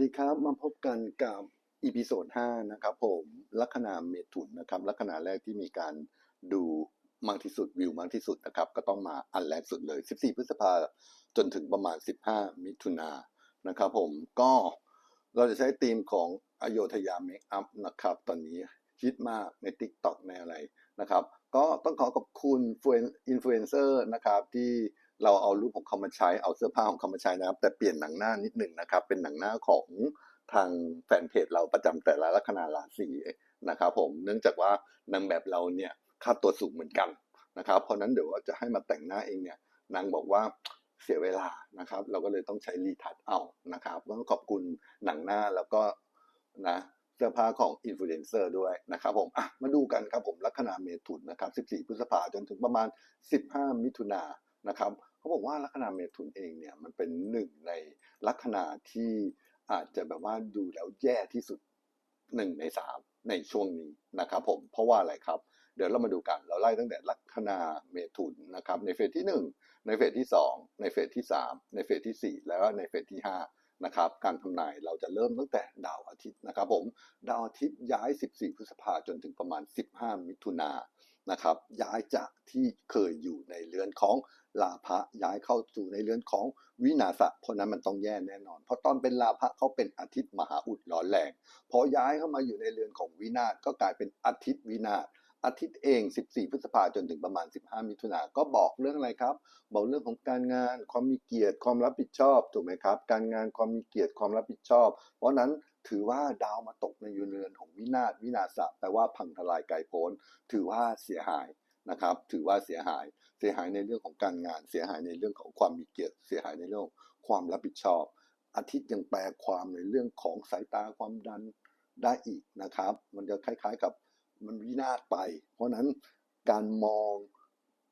สวัสดีครับมาพบกันกับอีพิโซด5นะครับผมลัคนาเมถุนนะครับลัคนาแรกที่มีการดูมากที่สุดวิวมากที่สุดนะครับ ก็ต้องมาอันแรกสุดเลย 14 พฤษภาจนถึงประมาณ 15 มิถุนายนนะครับผมก็เราจะใช้ธีมของอโยธยาเมคอัพนะครับ ตอนนี้ฮิตมากใน t ิ k t o k ในอะไรนะครับ ก็ต้องขอขอบคุณอินฟลูเอนเซอร์นะครับที่ เราเอารูปของเขามาใช้เอาเสื้อผ้าของเขามาใช้นะครับ แต่เปลี่ยนหนังหน้านิดหนึ่งนะครับ เป็นหนังหน้าของทางแฟนเพจเราประจำแต่ละลัคนาราศีนะครับผมเนื่องจากว่านางแบบเราเนี่ยค่าตัวสูงเหมือนกันนะครับ เพราะนั้นเดี๋ยวจะให้มาแต่งหน้าเองเนี่ยนางบอกว่าเสียเวลานะครับ เราก็เลยต้องใช้รีทัชเอานะครับก็ขอบคุณหนังหน้าแล้วก็นะเสื้อผ้าของอินฟลูเอนเซอร์ด้วยนะครับผมอะมาดูกันครับผมลัคนาเมถุนนะครับ 14 พฤษภาจนถึงประมาณ 15 มิถุนายนนะครับ เขาบอกว่าลัคนาเมถุนเองเนี่ยมันเป็นหนึ่งในลัคนาที่อาจจะแบบว่าดูแล้วแย่ที่สุดหนึ่งในสามในช่วงนี้นะครับผมเพราะว่าอะไรครับ เดี๋ยวเรามาดูกันเราไล่ตั้งแต่ลัคนาเมถุนนะครับในเฟสที่ 1 ในเฟสที่ 2 ในเฟสที่ 3 ในเฟสที่ 4 แล้วในเฟสที่ 5 นะครับการทำนายเราจะเริ่มตั้งแต่ดาวอาทิตย์นะครับผมดาวอาทิตย์ย้าย 14 พฤษภาจนถึงประมาณ 15 มิถุนา นะครับ ย้ายจากที่เคยอยู่ในเรือนของลาภะย้ายเข้าสู่ในเรือนของวินาศะเพราะนั้นมันต้องแย่แน่นอน เพราะตอนเป็นลาภะเขาเป็นอาทิตย์มหาอุดร้อนแรงพอย้ายเข้ามาอยู่ในเรือนของวินาศก็กลายเป็นอาทิตย์วินาศอาทิตย์เอง 14 พฤษภาจนถึงประมาณ 15 มิถุนาก็บอกเรื่องอะไรครับ บอกเรื่องของการงาน ความมีเกียรติ ความรับผิดชอบ ถูกไหมครับ การงาน ความมีเกียรติ ความรับผิดชอบ เพราะนั้น ถือว่าดาวมาตกในยูเรือนของวินาศวินาศะแปลว่าพังทลายไกลโพ้นถือว่าเสียหายนะครับ ถือว่าเสียหายเสียหายในเรื่องของการงาน เสียหายในเรื่องของความมีเกียรติ เสียหายในเรื่องความรับผิดชอบ อาทิตย์ยังแปลความในเรื่องของสายตาความดันได้อีกนะครับ มันจะคล้ายๆกับมันวินาศไป เพราะนั้นการมอง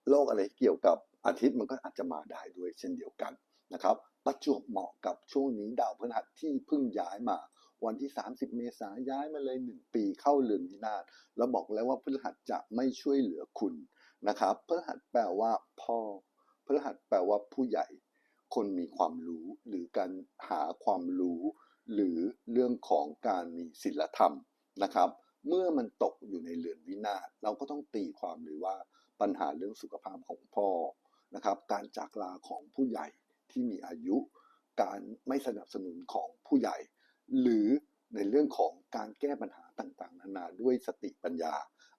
โลกอะไรเกี่ยวกับอาทิตย์มันก็อาจจะมาได้ด้วยเช่นเดียวกันนะครับ ประจวบเหมาะกับช่วงนี้ดาวพฤหัสที่เพิ่งย้ายมา วันที่ 30 เมษายนย้ายมาเลย 1 ปีเข้าเรือนวินาศแล้วบอกแล้วว่าพฤหัสจะไม่ช่วยเหลือคุณนะครับพฤหัสแปลว่าพ่อพฤหัสแปลว่าผู้ใหญ่ คนมีความรู้หรือการหาความรู้ หรือเรื่องของการมีศีลธรรมนะครับ เมื่อมันตกอยู่ในเรือนวินาศเราก็ต้องตีความเลยว่าปัญหาเรื่องสุขภาพของพ่อนะครับ การจากลาของผู้ใหญ่ที่มีอายุ การไม่สนับสนุนของผู้ใหญ่ หรือในเรื่องของการแก้ปัญหาต่างๆ นานาด้วยสติปัญญา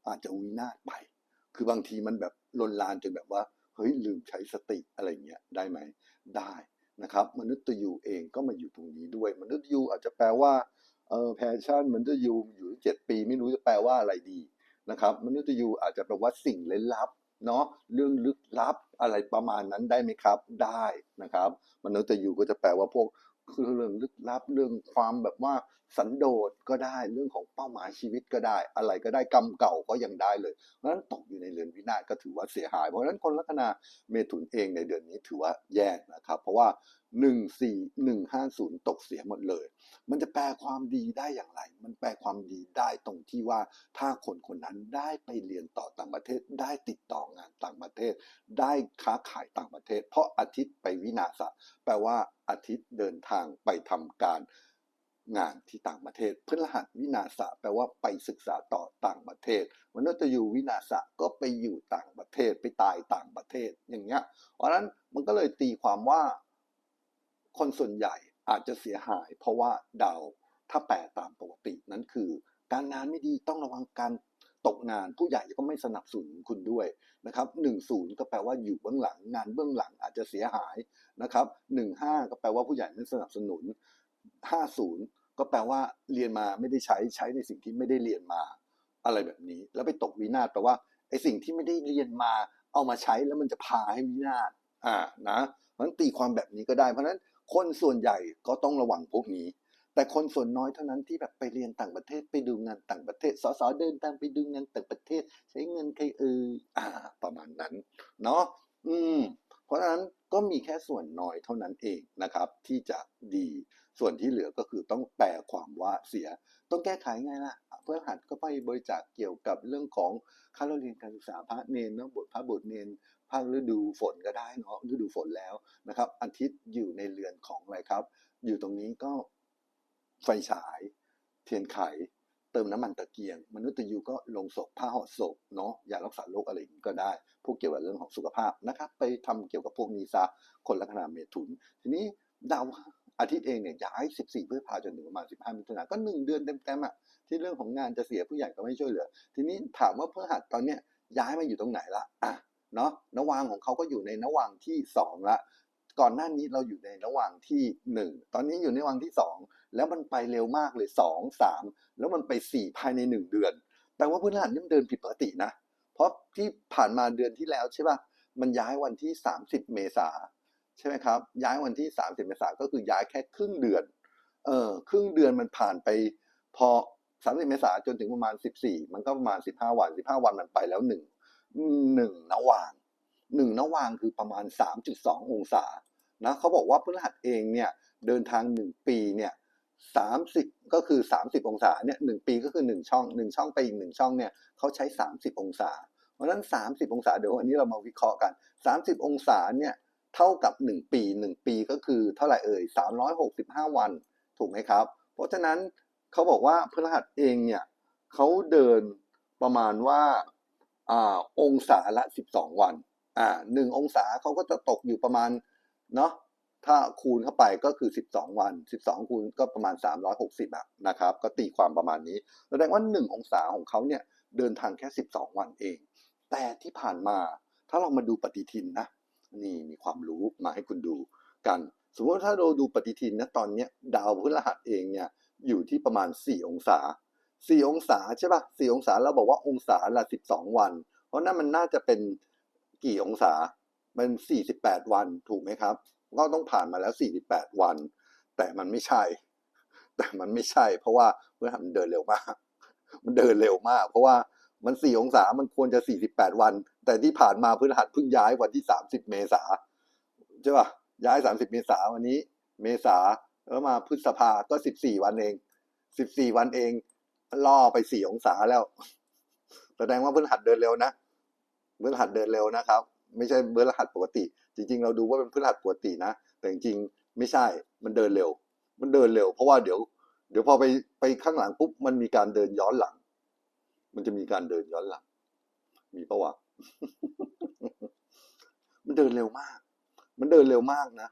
อาจจะวินาศไป คือบางทีมันแบบลนลานจนแบบว่าเฮ้ยลืมใช้สติอะไรเงี้ยได้ไหมได้นะครับ มนุษย์ยูเองก็มาอยู่ตรงนี้ด้วย มนุษย์ยูอาจจะแปลว่าเออแพชชั่นมนุษย์ยูอยู่เจ็ดปีไม่รู้จะแปลว่าอะไรดีนะครับ มนุษย์ยูอาจจะแปลว่าสิ่งล้นลับเนาะเรื่องลึกลับอะไรประมาณนั้นได้ไหมครับ ได้นะครับ มนุษย์ยูก็จะแปลว่าพวก คือเรื่องลึกลับเรื่องความแบบว่าสันโดษก็ได้เรื่องของเป้าหมายชีวิตก็ได้ อะไรก็ได้กรรมเก่าก็ยังได้เลย เพราะฉะนั้นตกอยู่ในเรือนวินาศก็ถือว่าเสียหาย เพราะฉะนั้นคนลัคนาเมถุนเองในเดือนนี้ถือว่าแย่นะครับ เพราะว่า 1 4 1 5 0 ตกเสียหมดเลย มันจะแปลความดีได้อย่างไร มันแปลความดีได้ตรงที่ว่าถ้าคนคนนั้นได้ไปเรียนต่อต่างประเทศได้ติดต่องานต่างประเทศ ได้ค้าขายต่างประเทศ เพราะอาทิตย์ไปวินาศแปลว่าอาทิตย์เดินทางไปทำการงานที่ต่างประเทศพฤหัสวินาศแปลว่าไปศึกษาต่อต่างประเทศมนุษย์อยู่วินาศก็ไปอยู่ต่างประเทศไปตายต่างประเทศอย่างเงี้ย เพราะฉะนั้นมันก็เลยตีความว่า คนส่วนใหญ่อาจจะเสียหาย เพราะว่าดาวถ้าแปลตามปกตินั้นคือ การงานไม่ดีต้องระวังการ ตกงานผู้ใหญ่ก็ไม่สนับสนุนคุณด้วยนะครับหนึ่งศูนย์ก็แปลว่าอยู่เบื้องหลัง งานเบื้องหลังอาจจะเสียหายนะครับหนึ่งห้าก็แปลว่าผู้ใหญ่ไม่สนับสนุนห้าศูนย์ก็แปลว่าเรียนมาไม่ได้ใช้ใช้ในสิ่งที่ไม่ได้เรียนมา อะไรแบบนี้ แล้วไปตกวินาศแปลว่าไอ้สิ่งที่ไม่ได้เรียนมา เอามาใช้แล้วมันจะพาให้วินาศอ่านะมันตีความแบบนี้ก็ได้เพราะฉะนั้นคนส่วนใหญ่ก็ต้องระวังพวกนี้ แต่คนส่วนน้อยเท่านั้นที่แบบไปเรียนต่างประเทศไปดูงานต่างประเทศสสเดินทางไปดูงานต่างประเทศ ใช้เงินใครเอออ่า ประมาณนั้น เนาะอืม เพราะฉะนั้นก็มีแค่ส่วนน้อยเท่านั้นเองนะครับ ที่จะดีส่วนที่เหลือก็คือต้องแปลความว่าเสีย ต้องแก้ไขไงล่ะ เพื่อหัดก็ไปบริจาคเกี่ยวกับเรื่องของค่าเรียนการศึกษาพระเนนเนาะบทพระบทเนนภาคฤดูฝนก็ได้เนาะฤดูฝนแล้วนะครับ อาทิตย์อยู่ในเรือนของอะไรครับ อยู่ตรงนี้ก็ ไฟฉาย เทียนไข เติมน้ำมันตะเกียง มนุษย์ตะยูก็ลงศพผ้าห่อศพเนาะยารักษาโรคอะไรอย่างนี้ก็ได้ พวกเกี่ยวกับเรื่องของสุขภาพนะครับ ไปทำเกี่ยวกับพวกนี้ซะคนลัคนาเมถุน ทีนี้ดาวอาทิตย์เองเนี่ยย้าย 14พฤษภาจนถึงประมาณ 15 มิถุนายนก็ 1 เดือนเต็มๆอะที่เรื่องของงานจะเสียผู้ใหญ่ก็ไม่ช่วยเหลือ ทีนี้ถามว่าพฤหัสตอนเนี้ยย้ายมาอยู่ตรงไหนละอะเนาะนวางของเขาก็อยู่ในนวางที่ 2 ละ ก่อนหน้านี้เราอยู่ในระหว่างที่ 1 ตอนนี้อยู่ในระหว่างที่ 2 แล้วมันไปเร็วมากเลย 2 3 แล้วมันไป 4 ภายใน 1 เดือน แต่ว่าพฤหัสนี่มันเดินผิดปกตินะ เพราะที่ผ่านมาเดือนที่แล้วใช่ป่ะมันย้ายวันที่ 30 เมษาใช่ไหมครับ ย้ายวันที่ 30 เมษาก็คือย้ายแค่ครึ่งเดือนเออครึ่งเดือนมันผ่านไป พอ 30 เมษาจนถึงประมาณ 14 มันก็ประมาณ 15 วัน 15 วันมันไปแล้วหนึ่งหนึ่งนวางหนึ่งนวางคือประมาณ 3.2 องศา นะเขาบอกว่าพฤหัสเองเนี่ยเดินทาง 1 ปีเนี่ย30ก็คือ 30 องศาเนี่ยหนึ่งปีก็คือ 1 ช่อง 1 ช่องไปอีก 1 ช่องเนี่ยเขาใช้ 30 องศา เพราะฉะนั้น 30 องศาเดี๋ยววันนี้เรามาวิเคราะห์กัน 30 องศาเนี่ยเท่ากับ 1 ปี 1 ปีก็คือเท่าไหร่เอ่ย365 วันถูกไหมครับ เพราะฉะนั้นเขาบอกว่าพฤหัสเองเนี่ยเขาเดินประมาณว่าอ่าองศาละ 12 วันอ่าหนึ่งองศาเขาก็จะตกอยู่ประมาณ เนาะถ้าคูณเข้าไปก็คือ 12 วัน 12 คูณก็ประมาณ 360อะนะครับ ก็ตีความประมาณนี้ แสดงว่า 1 องศาของเขาเนี่ยเดินทางแค่ 12 วันเอง แต่ที่ผ่านมาถ้าเรามาดูปฏิทินนะ นี่มีความรู้มาให้คุณดูกัน สมมติถ้าเราดูปฏิทินนะตอนเนี้ยดาวพฤหัสเองเนี่ยอยู่ที่ประมาณ 4 องศา 4 องศาใช่ปะ4 องศาเราบอกว่าองศาละ 12 วัน เพราะนั่นมันน่าจะเป็นกี่องศา เป็น48 วันถูกไหมครับ ก็ต้องผ่านมาแล้ว 48 วัน แต่มันไม่ใช่ แต่มันไม่ใช่ เพราะว่าพฤหัสมันเดินเร็วมาก มันเดินเร็วมาก เพราะว่ามัน 4 องศา มันควรจะ 48 วัน แต่ที่ผ่านมาพฤหัสเพิ่งย้ายวันที่ 30 เมษาใช่ปะย้าย 30 เมษาวันนี้ เมษาแล้วมาพฤษภาก็ 14 วันเอง 14 วันเอง ล่อไป 4 องศาแล้ว แสดงว่าพฤหัสเดินเร็วนะพฤหัสเดินเร็วนะครับ ไม่ใช่พฤหัสปกติ จริง ๆ เราดูว่าเป็นพฤหัสปกตินะ แต่จริงๆไม่ใช่มันเดินเร็ว มันเดินเร็ว เพราะว่าเดี๋ยว เดี๋ยวพอไปไปข้างหลังปุ๊บมันมีการเดินย้อนหลัง มันจะมีการเดินย้อนหลัง มีประวะมันเดินเร็วมาก มันเดินเร็วมากนะ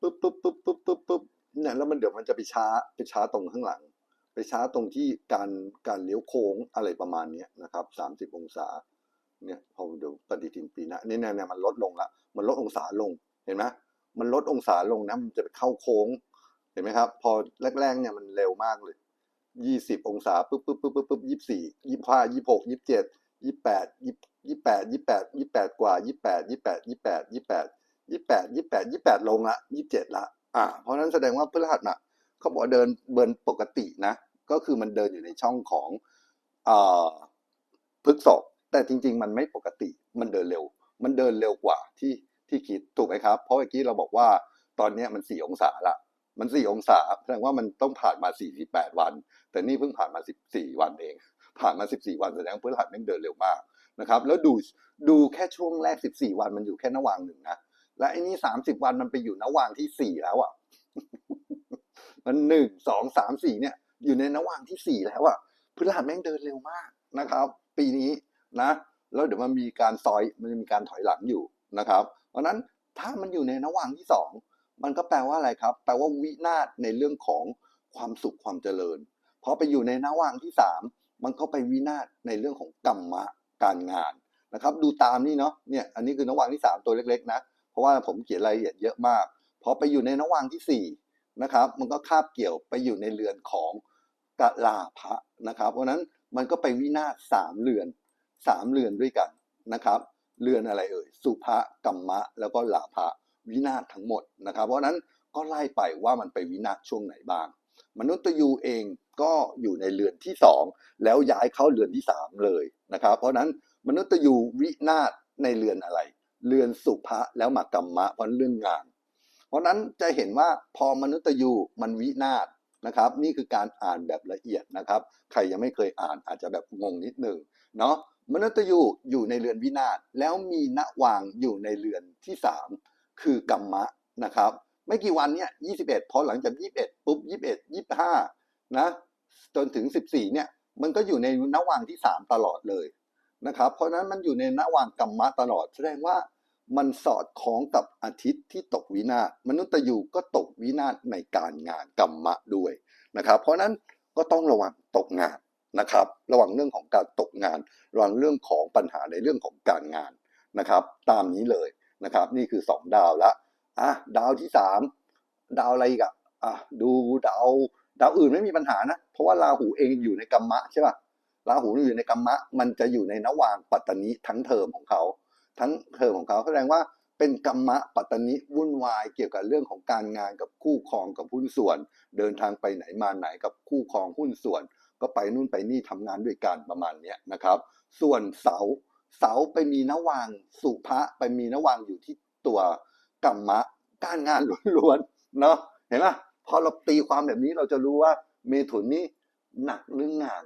ปุ๊บปุ๊บปุ๊บปุ๊บปุ๊บปุ๊บเนี่ยแล้วมันเดี๋ยวมันจะไปช้าไปช้าตรงข้างหลัง ไปช้าตรงที่การการเลี้ยวโค้งอะไรประมาณเนี้ยนะครับสามสิบองศา เนี่ยพอเดี๋ยวปฏิทินปีหน้านี่เนี่ยเนี่ยมันลดลงละมันลดองศาลงเห็นไหมมันลดองศาลงนะมันจะไปเข้าโค้งเห็นไหมครับ พอแรกๆเนี่ยมันเร็วมากเลยยี่สิบองศาปุ๊บปุ๊บปุ๊บปุ๊บปุ๊บยี่สี่ยี่ห้ายี่หกยี่เจ็ดยี่แปดยี่ยี่แปดยี่แปดยี่แปดกว่ายี่แปดยี่แปดยี่แปดยี่แปดยี่แปดยี่แปดยี่แปดลงละยี่เจ็ดละอ่าเพราะนั้นแสดงว่าพฤหัสน่ะเขาบอกเดินเบินปกตินะ ก็คือมันเดินอยู่ในช่องของอ่าพฤกษก แต่จริง ๆ มันไม่ปกติมันเดินเร็ว มันเดินเร็วกว่าที่ที่คิดถูกไหมครับ เพราะเมื่อกี้เราบอกว่าตอนนี้มันสี่องศาละมันสี่องศาแสดงว่ามันต้องผ่านมาสี่สิบแปดวัน แต่นี่เพิ่งผ่านมาสิบสี่วันเอง ผ่านมาสิบสี่วันแสดงพฤหัสแม่งเดินเร็วมากนะครับ แล้วดูดูแค่ช่วงแรกสิบสี่วันมันอยู่แค่นวางหนึ่งนะและไอ้นี่สามสิบวันมันไปอยู่นวางที่สี่แล้วอะมันหนึ่งสองสามสี่เนี่ย อยู่ในนวางที่สี่แล้วอะพฤหัสแม่งเดินเร็วมากนะครับ ปีนี้ นะแล้วเดี๋ยวมันมีการซอยมันจะมีการถอยหลังอยู่นะครับเพราะนั้นถ้ามันอยู่ในนวางที่สองมันก็แปลว่าอะไรครับ แปลว่าวินาศในเรื่องของความสุขความเจริญพอไปอยู่ในนวางที่สามมันก็ไปวินาศในเรื่องของกรรมะการงานนะครับ ดูตามนี่เนาะเนี่ยอันนี้คือนวางที่สามตัวเล็กๆนะเพราะว่าผมเขียนรายละเอียดเยอะมากพอไปอยู่ในนวางที่สี่นะครับ มันก็คาบเกี่ยวไปอยู่ในเรือนของกะลาภะนะครับ เพราะนั้นมันก็ไปวินาศสามเรือน สามเรือนด้วยกันนะครับ เรือนอะไรเอ่ยสุภะกัมมะ แล้วก็ลาภะวินาศทั้งหมดนะครับ เพราะนั้นก็ไล่ไปว่ามันไปวินาศช่วงไหนบ้าง มนุษย์ยูเองก็อยู่ในเรือนที่สองแล้วย้ายเข้าเรือนที่สามเลยนะครับ เพราะนั้นมนุษย์ยูวินาศในเรือนอะไร เรือนสุภะแล้วมากรรมะเพราะเรื่องงาน เพราะนั้นจะเห็นว่าพอมนุษย์ยูมันวินาศนะครับ นี่คือการอ่านแบบละเอียดนะครับ ใครยังไม่เคยอ่านอาจจะแบบงงนิดนึงเนาะ มนุษย์ยูอยู่ในเรือนวินาศแล้วมีณวางอยู่ในเรือนที่สามคือกรรมะนะครับ ไม่กี่วันเนี่ย21พอหลังจาก21ปุ๊บ21ห้านะจนถึงสิบสี่เนี่ยมันก็อยู่ในนวางที่สามตลอดเลยนะครับ เพราะนั้นมันอยู่ในนวางกัมมะตลอด แสดงว่ามันสอดคล้องกับอาทิตย์ที่ตกวินาศมนุษย์ตยูก็ตกวินาศในการงานกัมมะด้วยนะครับ เพราะนั้นก็ต้องระวังตกงาน นะครับ ระวังเรื่องของการตกงาน ระวังเรื่องของปัญหาในเรื่องของการงานนะครับ ตามนี้เลยนะครับ นี่คือสองดาวละอะดาวที่สามดาวอะไรอีกอะอะดูดาวดาวอื่นไม่มีปัญหานะ เพราะว่าราหูเองอยู่ในกัมมะใช่ป่ะราหูอยู่ในกัมมะ มันจะอยู่ในนวางปัตตานิทั้งเทอมของเขา ทั้งเทอมของเขาแสดงว่าเป็นกัมมะปัตตานิวุ่นวายเกี่ยวกับเรื่องของการงานกับคู่ครองกับหุ้นส่วน เดินทางไปไหนมาไหนกับคู่ครองหุ้นส่วน ก็ไปนู่นไปนี่ทำงานด้วยกันประมาณเนี้ยนะครับ ส่วนเสาเสาไปมีนวางสุภะไปมีนวางอยู่ที่ตัวกัมมะการงานล้วนๆเนาะเห็นไหมพอเราตีความแบบนี้เราจะรู้ว่าเมถุนนี่หนักเรื่องงาน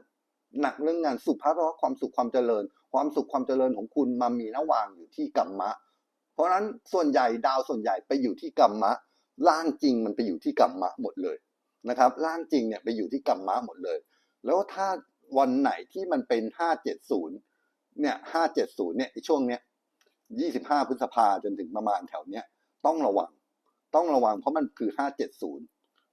หนักเรื่องงานสุภาพแปลว่าความสุขความเจริญ ความสุขความเจริญของคุณมามีนวางอยู่ที่กัมมะ เพราะฉะนั้นส่วนใหญ่ดาวส่วนใหญ่ไปอยู่ที่กัมมะร่างจริงมันไปอยู่ที่กัมมะหมดเลยนะครับร่างจริงเนี่ยไปอยู่ที่กัมมะหมดเลย แล้วถ้าวันไหนที่มันเป็นห้าเจ็ดศูนย์เนี่ยห้าเจ็ดศูนย์เนี่ยช่วงเนี้ยยี่สิบห้าพฤษภาจนถึงประมาณแถวเนี้ยต้องระวัง ต้องระวังเพราะมันคือห้าเจ็ดศูนย์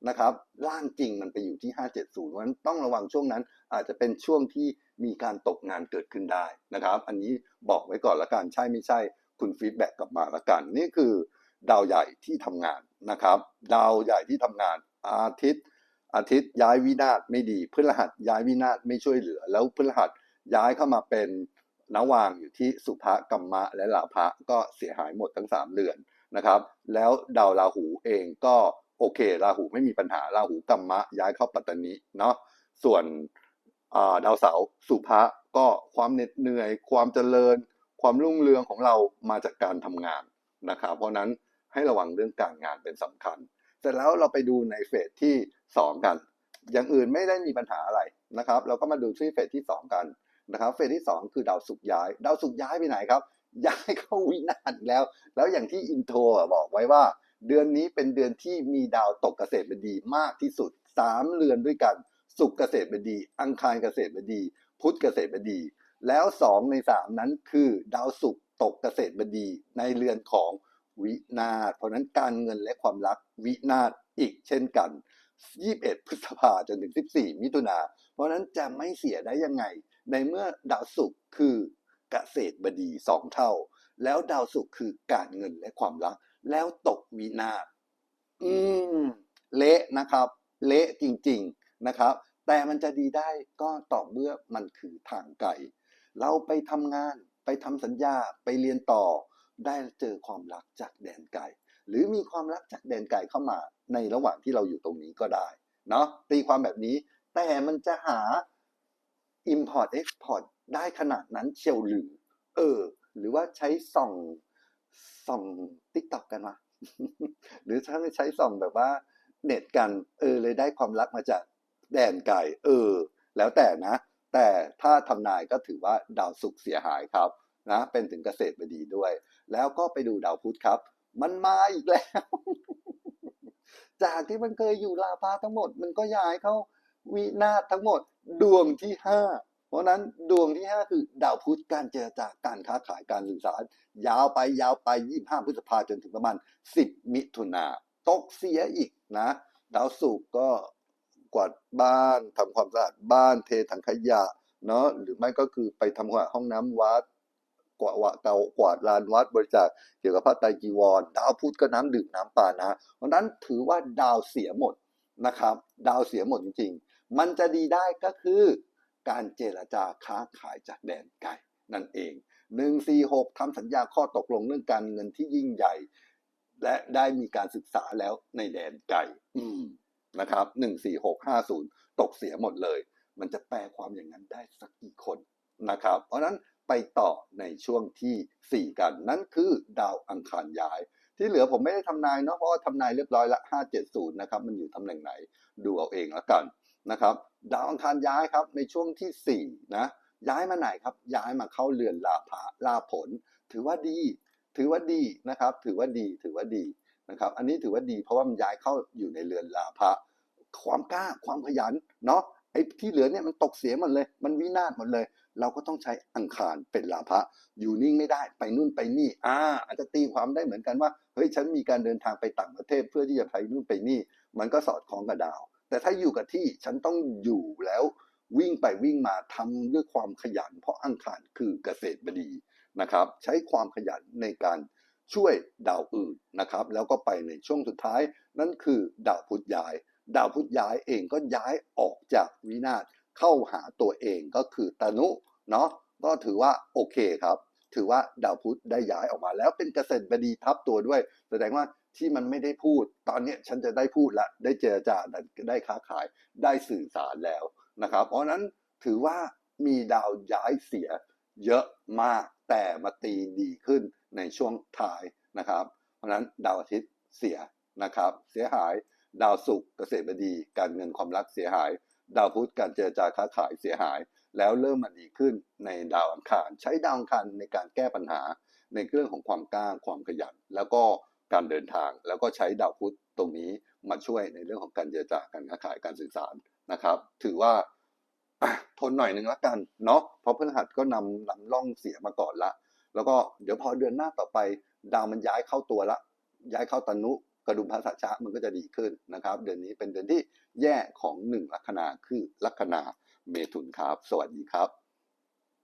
นะครับร่างจริงมันไปอยู่ที่ห้าเจ็ดศูนย์เพราะฉะนั้นต้องระวังช่วงนั้น อาจจะเป็นช่วงที่มีการตกงานเกิดขึ้นได้นะครับ อันนี้บอกไว้ก่อนละกันใช่ไม่ใช่ คุณฟีดแบ็กกลับมาละกัน นี่คือ ดาวใหญ่ที่ทำงานนะครับ ดาวใหญ่ที่ทำงานอาทิตย์ อาทิตย์ย้ายวินาศไม่ดีพฤหัสย้ายวินาศไม่ช่วยเหลือ แล้วพฤหัสย้ายเข้ามาเป็นนวางอยู่ที่สุภกัมมะและลาภะก็เสียหายหมดทั้งสามเดือนนะครับ แล้วดาวราหูเองก็โอเคราหูไม่มีปัญหาราหูกัมมะย้ายเข้าปัตตานีเนาะส่วนดาวเสาร์สุภะก็ความเหน็ดเหนื่อย ความเจริญ ความรุ่งเรืองของเรามาจากการทำงานนะครับ เพราะนั้นให้ระวังเรื่องการงานเป็นสำคัญ เสร็จแล้วเราไปดูในเฟสที่ 2 กัน อย่างอื่นไม่ได้มีปัญหาอะไรนะครับ เราก็มาดูที่เฟสที่ 2 กันนะครับ เฟสที่ 2 คือดาวศุกร์ย้าย ดาวศุกร์ย้ายไปไหนครับ ย้ายเข้าวินาศแล้ว แล้วอย่างที่อินโทรบอกไว้ว่า เดือนนี้เป็นเดือนที่มีดาวตกเกษตรบดีมากที่สุด 3เรือนด้วยกันศุกร์เกษตรบดี อังคารเกษตรบดี พุธเกษตรบดี แล้ว 2 ใน 3 นั้นคือดาวศุกร์ตกเกษตรบดีในเรือนของวินาศเพราะนั้นการเงินและความรักวินาศอีกเช่นกัน 21 พฤษภาจนถึง 14 มิถุนา เพราะนั้นจะไม่เสียได้ยังไง ในเมื่อดาวศุกร์คือเกษตรบดีสองเท่า แล้วดาวศุกร์คือการเงินและความรัก แล้วตกวินา อืม เละนะครับ เละจริง ๆนะครับ แต่มันจะดีได้ก็ต่อเมื่อมันคือทางไกลเราไปทำงานไปทำสัญญาไปเรียนต่อ ได้เจอความรักจากแดนไกลหรือมีความรักจากแดนไกลเข้ามา ในระหว่างที่เราอยู่ตรงนี้ก็ได้เนาะตีความแบบนี้ แต่มันจะหา Import Export ได้ขนาดนั้นเชียวหรือ เออ หรือว่าใช้ส่องส่องติ๊กต็อกกันวะหรือถ้าไม่ใช้ส่องแบบว่า เน็ตกัน เออ เลยได้ความรักมาจากแดนไกลเออ แล้วแต่นะ แต่ถ้าทำนายก็ถือว่าดาวศุกร์เสียหายครับนะเป็นถึงเกษตรบดีด้วย แล้วก็ไปดูดาวพุธครับ มันมาอีกแล้ว จากที่มันเคยอยู่ลาภาทั้งหมด มันก็ย้ายเข้าวินาศทั้งหมด ดวงที่ห้าเพราะนั้นดวงที่ห้าคือดาวพุธการเจรจาการค้าขายการสื่อสาร ยาวไปยาวไปยี่ห้าพฤษภาจนถึงประมาณสิบมิถุนาตกเสียอีกนะดาวศุกร์ก็กวาดบ้านทำความสะอาดบ้านเทถังขยะเนาะหรือไม่ก็คือไปทำความห้องน้ำวัด กวาดวะเกากวาดลานวัดบริจาคเกี่ยวกับพระไตรจีวร ดาวพุธก็น้ำดื่มน้ำปานะเพราะนั้นถือว่าดาวเสียหมดนะครับ ดาวเสียหมดจริง ๆ มันจะดีได้ก็คือการเจรจาค้าขายจากแดนไกลนั่นเองหนึ่งสี่หกทำสัญญาข้อตกลงเรื่องการเงินที่ยิ่งใหญ่ และได้มีการศึกษาแล้วในแดนไกลนะครับหนึ่งสี่หกห้าศูนย์ตกเสียหมดเลย มันจะแปลความอย่างนั้นได้สักกี่คนนะครับ เพราะนั้น ไปต่อในช่วงที่ 4 กัน นั่นคือดาวอังคารย้าย ที่เหลือผมไม่ได้ทำนายเนาะเพราะว่าทำนายเรียบร้อยละ 570 นะครับ มันอยู่ตำแหน่งไหนดูเอาเองแล้วกันนะครับดาวอังคารย้ายครับในช่วงที่ 4 นะย้ายมาไหนครับ ย้ายมาเข้าเรือนลาภะลาผล ถือว่าดี ถือว่าดีนะครับ ถือว่าดีถือว่าดีนะครับ อันนี้ถือว่าดีเพราะว่ามันย้ายเข้าอยู่ในเรือนลาภะความกล้าความขยันเนาะ ไอ้ที่เหลือเนี่ยมันตกเสียหมดเลย มันวินาศหมดเลย เราก็ต้องใช้อังคารเป็นลาภะอยู่นิ่งไม่ได้ไปนู่นไปนี่ อ่า อาจจะตีความได้เหมือนกันว่าเฮ้ยฉันมีการเดินทางไปต่างประเทศเพื่อที่จะไปนู่นไปนี่ มันก็สอดคล้องกับดาว แต่ถ้าอยู่กับที่ฉันต้องอยู่แล้ว วิ่งไปวิ่งมาทำด้วยความขยัน เพราะอังคารคือเกษตรบดีนะครับ ใช้ความขยันในการช่วยดาวอื่นนะครับ แล้วก็ไปในช่วงสุดท้ายนั่นคือดาวพุธย้าย ดาวพุธย้ายเองก็ย้ายออกจากวินาศเข้าหาตัวเองก็คือตนุเนาะก็ถือว่าโอเคครับ ถือว่าดาวพุธได้ย้ายออกมา แล้วเป็นเกษตรบดีทับตัวด้วย แสดงว่าที่มันไม่ได้พูด ตอนนี้ฉันจะได้พูดละได้เจรจาได้ค้าขายได้สื่อสารแล้วนะครับ เพราะนั้นถือว่ามีดาวย้ายเสียเยอะมากแต่มาตีดีขึ้นในช่วงท้ายนะครับ เพราะนั้นดาวอาทิตย์เสียนะครับ เสียหาย ดาวศุกร์เกษตรบดี การเงินความรักเสียหาย ดาวพุธการเจรจาค้าขายเสียหาย แล้วเริ่มมาดีขึ้นในดาวอังคาร ใช้ดาวอังคารในการแก้ปัญหา ในเรื่องของความกล้าความขยัน แล้วก็การเดินทาง แล้วก็ใช้ดาวพุธตรงนี้มาช่วยในเรื่องของการเจรจาการค้าขายการสื่อสารนะครับ ถือว่าทนหน่อยหนึ่งละกันเนาะเพราะพฤหัสก็นำลำล่องเสียมาก่อนละ แล้วก็เดี๋ยวพอเดือนหน้าต่อไป ดาวมันย้ายเข้าตัวละ ย้ายเข้าตนุ กระดุมภาษาชะมันก็จะดีขึ้นนะครับ เดือนนี้เป็นเดือนที่แย่ของหนึ่งลัคนาคือลัคนาเมถุนครับ สวัสดีครับ